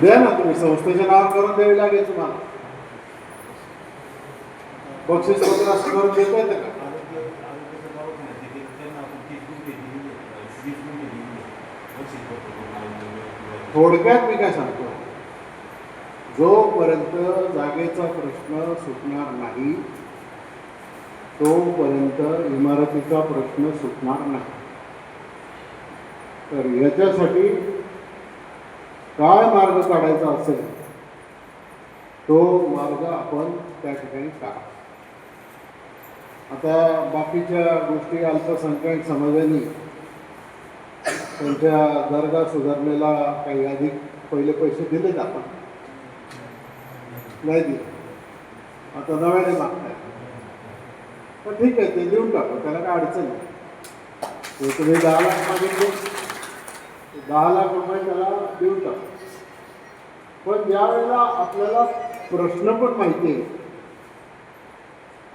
द्या ना तुम्ही संस्थेच्या नावावर करून द्यावी लागेल तुम्हाला. बक्षीस वगैरे असं करून देता येतं का? थोडक्यात मी काय सांगतो जोपर्यंत जागेचा प्रश्न सुटणार नाही तोपर्यंत इमारतीचा प्रश्न सुटणार नाही. तर याच्यासाठी काय मार्ग काढायचा असेल तो मार्ग आपण त्या ठिकाणी काढा. आता बाकीच्या गोष्टी अल्पसंख्याक समाजाने त्यांच्या दर्गा सुधारणेला काही अधिक पहिले पैसे दिलेत आपण. नाही दिले. आता नव्याने मागताय. पण ठीक आहे ते देऊन टाकू त्याला काय अडचण नाही. तुम्ही दहा लाख मागितले. दहा लाख रुपये त्याला देऊन टाकू. पण ज्या वेळेला आपल्याला प्रश्न पण माहिती आहे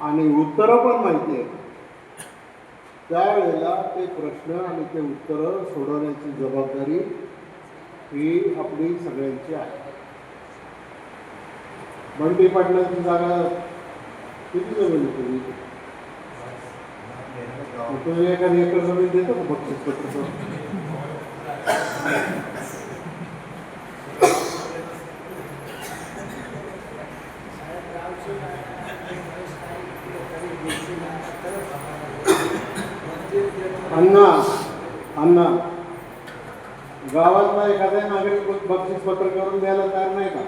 आणि उत्तरं पण माहिती आहे त्यावेळेला ते प्रश्न आणि ते उत्तरं सोडवण्याची जबाबदारी ही आपली सगळ्यांची आहे. बंडी पाटलांची जागा किती जमीन आहे तुम्ही एखादी एकर जमीन देतो बक्षीस पत्र? अण्णा अण्णा. गावातला एखाद्या नागरिक बक्षीस पत्र करून द्यायला तयार नाही का?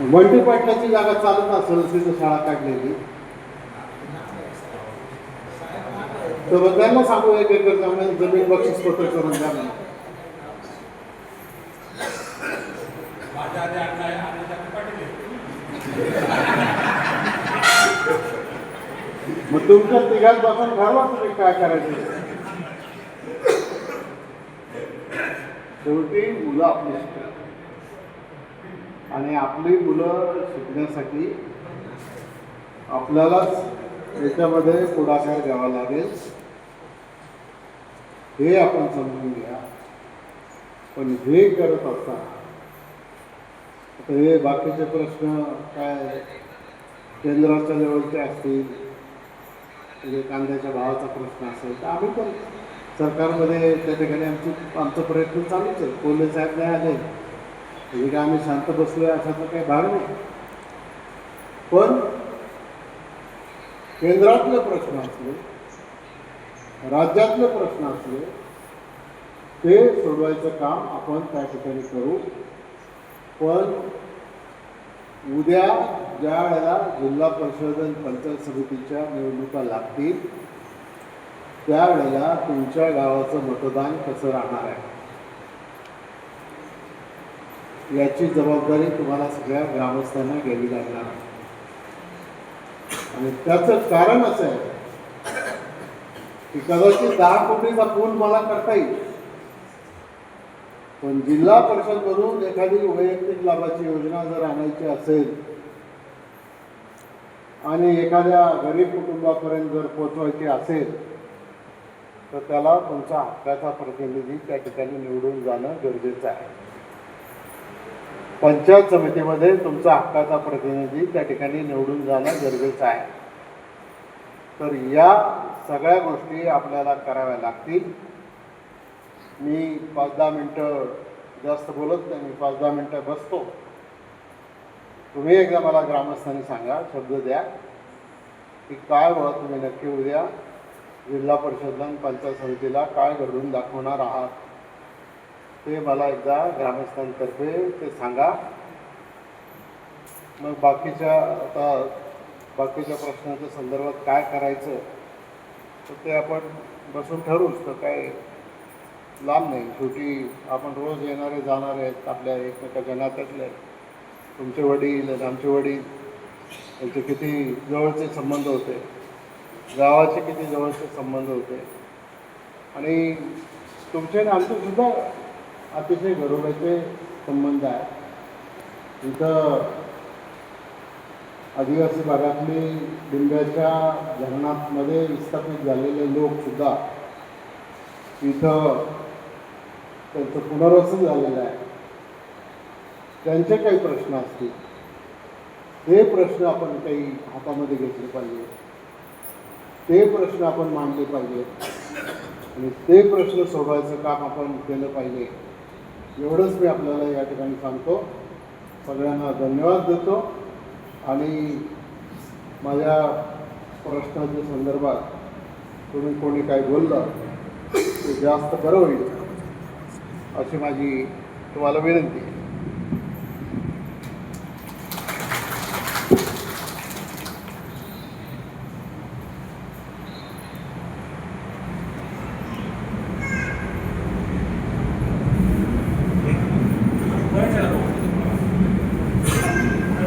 बंटी पाटलाची जागा चालत असेल तिथं शाळा काढलेली. तर मग त्यांना सांगू एक एकर जमीन जमीन बक्षीस पत्र करून द्या मग तुमच्या तिघात बसून ठरवा तुम्ही काय करायचं. शेवटी मुलं आपली आणि आपली मुलं शिकण्यासाठी आपल्यालाच याच्यामध्ये पुढाकार घ्यावा लागेल. हे आपण समजून घ्या. पण हे करत असताना आता हे बाकीचे प्रश्न काय केंद्राच्या लेवलचे असतील म्हणजे कांद्याच्या भावाचा प्रश्न असेल तर आम्ही पण सरकारमध्ये त्या ठिकाणी आमची आमचा प्रयत्न चालूच आहे. कोल्हे साहेब नाही आले. म्हणजे काय आम्ही शांत बसलो आहे असा काही भाग नाही. पण केंद्रातले प्रश्न असले राज्यातले प्रश्न असले ते सोडवायचं काम आपण त्या ठिकाणी करू. पण उद्या ज्या वेळेला जिल्हा परिषद आणि पंचायत समितीच्या निवडणुका लागतील त्यावेळेला तुमच्या गावाचं मतदान कसं राहणार आहे? याची जबाबदारी तुम्हाला सगळ्या ग्रामस्थांना घ्यावी लागणार. आणि त्याचं कारण असं आहे की कदाचित दहा कोटीचा पूल मला करता येईल. पण जिल्हा परिषदमधून एखादी वैयक्तिक लाभाची योजना जर आणायची असेल आणि एखाद्या गरीब कुटुंबापर्यंत जर पोचवायची असेल तर त्याला तुमचा हक्काचा प्रतिनिधी त्या ठिकाणी निवडून जाणं गरजेचं आहे. पंचायत समितीमध्ये तुमचा हक्काचा प्रतिनिधी त्या ठिकाणी निवडून जाणं गरजेचं आहे. तर या सगळ्या गोष्टी आपल्याला कराव्या लागतील. मी पाच दहा मिनटं जास्त बोलत नाही मी पाच दहा मिनटं बसतो. तुम्ही एकदा मला ग्रामस्थांनी सांगा शब्द द्या की काय बघा तुम्ही नक्की उद्या जिल्हा परिषदला पंचायत समितीला काय घडवून दाखवणार आहात? ते मला एकदा ग्रामस्थांतर्फे ते सांगा. मग बाकीच्या आता बाकीच्या प्रश्नाच्या संदर्भात काय करायचं तर ते आपण बसून ठरवूच. तर काय लांब नाही. शेवटी आपण रोज येणारे जाणारे आहेत आपल्या एकमेकाच्या नात्यातले आहेत. तुमचे वडील आणि आमचे वडील. त्यांचे किती जवळचे संबंध होते. गावाचे किती जवळचे संबंध होते. आणि तुमचे आणि आमचे सुद्धा अतिशय घरोब्याचे संबंध आहे इथं आदिवासी भागातले डिंब्याच्या धरणामध्ये विस्थापित झालेले लोकसुद्धा इथं त्यांचं पुनर्वसन झालेलं आहे. त्यांचे काही प्रश्न असतील. ते प्रश्न आपण काही हातामध्ये घेतले पाहिजे ते प्रश्न आपण मांडले पाहिजे आणि ते प्रश्न सोडवायचं काम आपण केलं पाहिजे. एवढंच मी आपल्याला या ठिकाणी सांगतो. सगळ्यांना धन्यवाद देतो. आणि माझ्या प्रश्नाच्या संदर्भात तुम्ही कोणी काही बोललं ते जास्त बरं होईल अशी माझी तुम्हाला विनंती आहे बोलायचं का तो?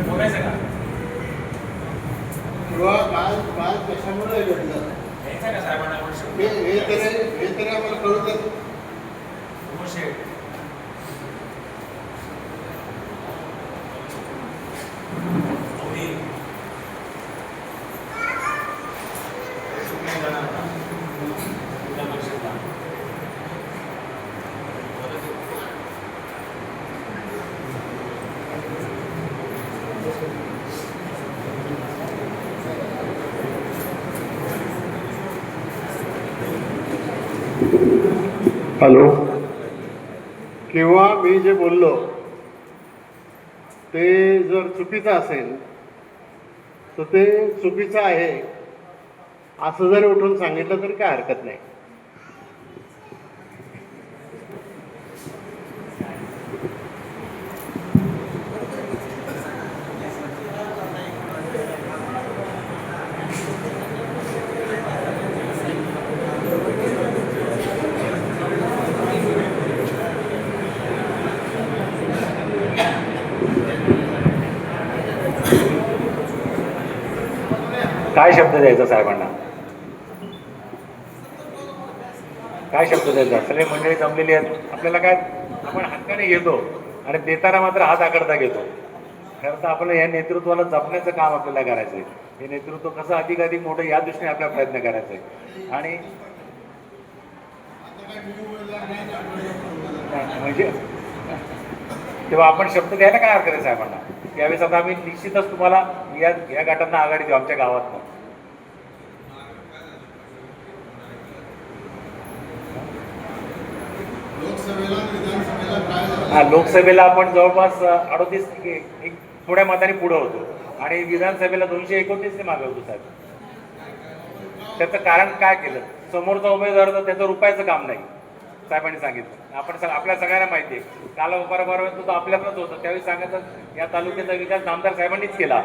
बोलायचं का किंवा काय काय कशामुळे घडलं यायचं का साहेबांना कोण शब्द? हे हे तरी हे तरी आम्हाला कळू देत हो, शेठ. अवधी. नाही जाणार का? उद्या परीक्षेला. हॅलो. किंवा मी जे बोललो ते जर चुकीचं असेल तर ते चुकीचं आहे असं जरी उठून सांगितलं तरी काय हरकत नाही. काय शब्द द्यायचा साहेबांना? काय शब्द द्यायचा? सगळे मंडळी जमलेली आहेत. आपल्याला काय आपण हक्काने घेतो आणि देताना मात्र हात आकडता घेतो. खरं तर आपल्याला या नेतृत्वाला जपण्याचं काम आपल्याला करायचं आहे हे नेतृत्व कसं अधिकाधिक मोठं या दृष्टीने आपला प्रयत्न करायचा आहे आणि म्हणजे तेव्हा आपण शब्द द्यायला काय हरकत आहे साहेबांना? यावेळेस आता आम्ही निश्चितच तुम्हाला या या गटांना आघाडी देऊ आमच्या गावातनं झालं? हा लोकसभेला आपण जवळपास अडोतीस एक थोड्या मताने पुढं होतो. आणि विधानसभेला दोनशे एकोणतीसने मागे होतो साहेब. त्याचं कारण काय केलं? समोरचा उमेदवार होता त्याचं रुपयाचं काम नाही. साहेबांनी सांगितलं. आपण सग आपल्या सगळ्यांना माहिती आहे. काल बरोबर तो आपल्यातच होता. त्यावेळी सांगायचं या तालुक्याचा विकास आमदार साहेबांनीच केला.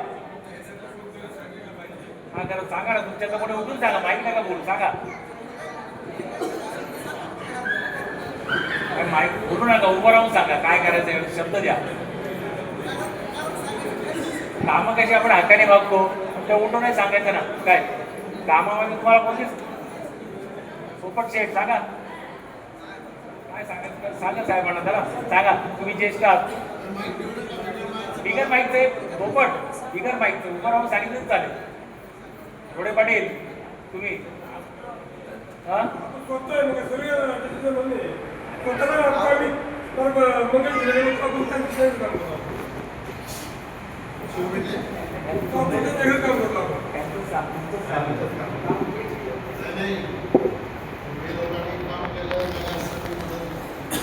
हा त्याला सांगा ना तुमच्यासमोर उठून सांगा. माहिती नका बोलू सांगा. काय माहिती बोलू नका उभं राहून सांगा. काय करायचं शब्द द्या. कामं कशी आपण हाताने वागतो ते उठून नाही सांगायचं ना. काय? कामामध्ये तुम्हाला कोणतीच पोपट शेठ सांगा. काय सांगा साहेबांना जरा सांगा तुम्ही ज्येष्ठ आहात. बिगर माहिती पोपट बिगर माहिती उभं राहून सांगितलं चालेल. थोडे पाटील तुम्ही. हा? स्वतः मग सगळे डिजिटल म्हणजे स्वतःला आम्ही तर मंगल जिल्ह्याने आपण काय विषय करतो आपण ते काम करतो आपण त्यांचं सा- तुमचं सा- नाही, हे लोकांनी काम केलं, मला असं काही मदत नाही.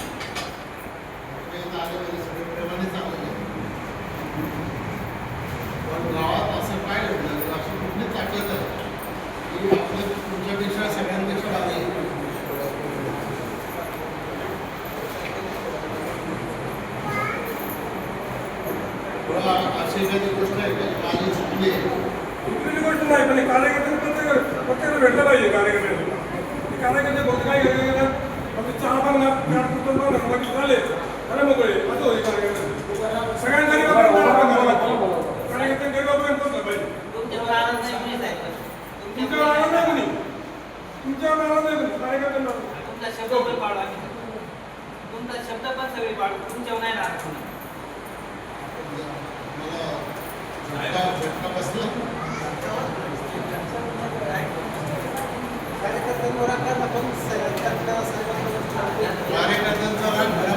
ते इथं आले म्हणजे सगळे प्रेमाने चालले गेले. पण गावात असं काय घडलं असं कुठली ताकद आहे की आपल्या तुमच्यापेक्षा सगळ्यांपेक्षा भारी आहे. बघा, अशी एखादी गोष्ट आहे का माझी चुकली आहे. कुठली गोष्ट नाही पण हे कार्यकर्ते प्रत्येक प्रत्येकाला भेटलं पाहिजे कार्यकर्त्यांना कार्यकर्ते बहुत काय फक्त चहा पण बाकी झाले. अरे मोकळे. असं होईल कार्यकर्ते सगळ्यांनी कार्यकर्त्यांनी गरीबापर्यंत पोहोचलं पाहिजे तुमच्यावर आनंद नाही कुणी साहेब तुमच्यावर आनंद नाही कोणी कार्यकर्त्यांना तुमचा शब्द पण पाळू आम्ही तुमचा शब्द पण सगळे पाळू तुमच्यावर नाही राहत कार्यकर्त्यांचा राग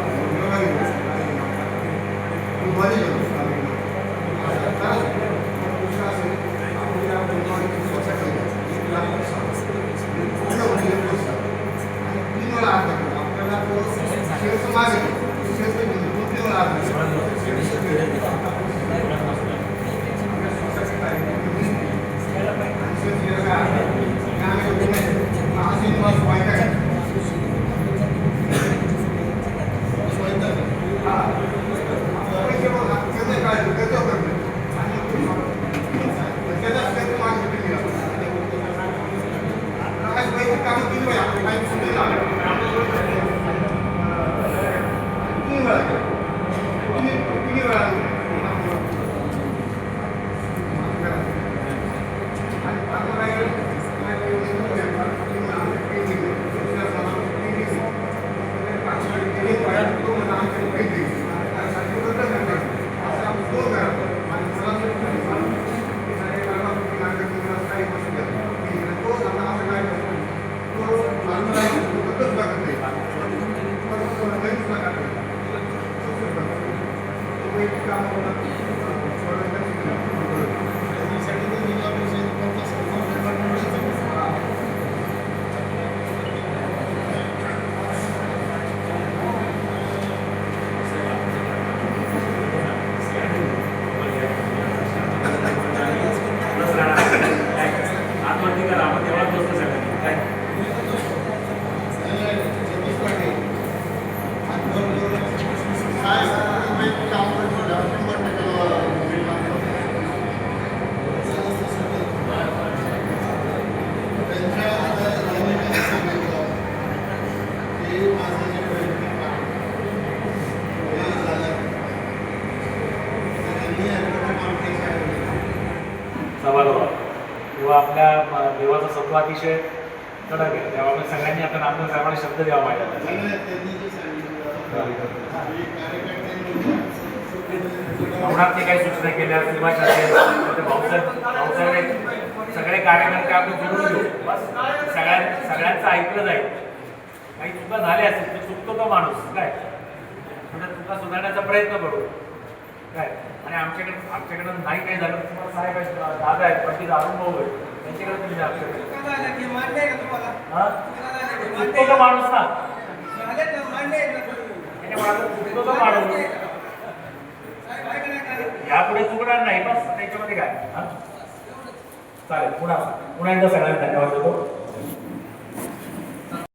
वड्याला सुद्धा काम सभागृहात किंवा आपल्या अ, देवाचा सत्व अतिशय कडक आहे. त्यामुळे सगळ्यांनी आता नामदेव साहेबांना शब्द द्यावा माझ्या ते काही सूचना केल्या किंवा असेल तर भाऊसाहेब भाऊसाहेब सगळे कार्यकर्ते आपण जोडून घेऊ बस सगळ्या सगळ्यांचं ऐकलं जाईल. काही चुका झाल्या असतील तर चुकतो तो माणूस? काय? म्हणजे चुका सुधारण्याचा प्रयत्न करू. काय? आणि आमच्याकडे आमच्याकडे नाही काही झालं. तुम्हाला साहेब आहेत दादा आहेत पंडित अरुण भाऊ आहेत. त्यांच्याकडे तुम्ही की का की चुकतो माणूस ना? चुकतो माणूस? का? काय? यापुढे चुकणार नाही बस त्याच्यामध्ये काय? चालेल पुन्हा पुन्हा एकदा सगळ्यांना धन्यवाद देतो.